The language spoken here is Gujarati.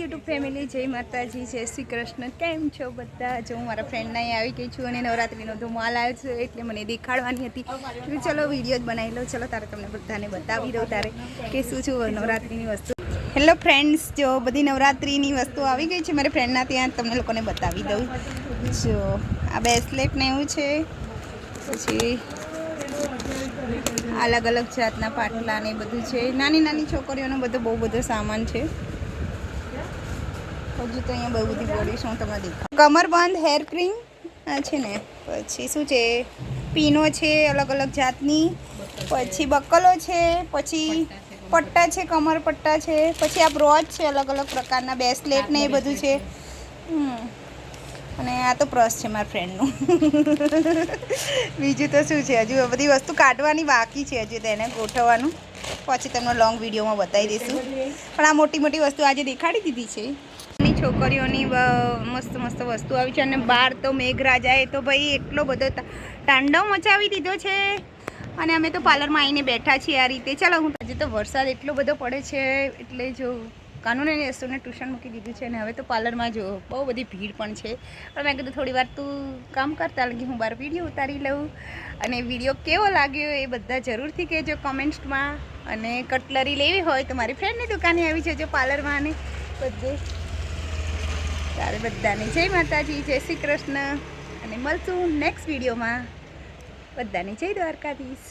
યુટ્યુબ ફેમિલી, જય માતાજી, જય શ્રી કૃષ્ણ. કેમ છો બધા? જો હું મારા ફ્રેન્ડના અહીં આવી ગઈ છું અને નવરાત્રિનો ધમાલ આવ્યો છે, એટલે મને દેખાડવાની હતી. ચલો વીડિયો જ બનાવી લો ચલો તારે તમને બધાને બતાવી દઉં તારે કે શું છું નવરાત્રિની વસ્તુ. હેલો ફ્રેન્ડ્સ જો બધી નવરાત્રિની વસ્તુ આવી ગઈ છે મારા ફ્રેન્ડના ત્યાં, તમને લોકોને બતાવી દઉં. જો, આ બ્રેસલેટ ને એવું છે. પછી અલગ અલગ જાતના પાટલા ને બધું છે. નાની નાની છોકરીઓનો બધો બહુ બધો સામાન છે. હજુ તો અહીંયા બહુ બધી બોડી શું તમને દેખાય કમરબંધ હેર ક્રીમ છે ને, પછી શું છે? પીનો છે, અલગ અલગ જાતની. પછી બકલો છે, પછી પટ્ટા છે, કમર પટ્ટા છે, પછી આ બ્રોચ છે, અલગ અલગ પ્રકારના બેસલેટ ને એ બધું છે. અને આ તો પ્રસ છે મારા ફ્રેન્ડનું બીજું તો શું છે? હજુ બધી વસ્તુ કાઢવાની બાકી છે, હજુ તેને ગોઠવવાનું. પછી તમને લોંગ વિડીયોમાં બતાવી દઈશું. પણ આ મોટી મોટી વસ્તુ આજે દેખાડી દીધી છે. છોકરીઓની મસ્ત મસ્ત વસ્તુ આવી છે અને બહાર તો મેઘરાજાએ તો ભાઈ એટલો બધો તાંડવ મચાવી દીધો છે. અને અમે તો પાર્લરમાં આવીને બેઠા છીએ આ રીતે. ચાલો, હું આજે તો વરસાદ એટલો બધો પડે છે, એટલે જો કાનૂને યશુને ટ્યુશન મૂકી દીધું છે અને હવે તો પાર્લરમાં જો બહુ બધી ભીડ પણ છે. પણ મેં કીધું થોડી વાર તું કામ કરતા લાગી, હું બહાર વીડિયો ઉતારી લઉં. અને વીડિયો કેવો લાગ્યો એ બધા જરૂરથી કહેજો કમેન્ટ્સમાં. અને કટલરી લેવી હોય તો મારી ફ્રેન્ડની દુકાને આવી જજો પાર્લરમાં અને બધે. તારે બધાને. જય માતાજી જય શ્રી કૃષ્ણ. અને મળશું નેક્સ્ટ વિડીયોમાં. બધાને જય દ્વારકાધીશ.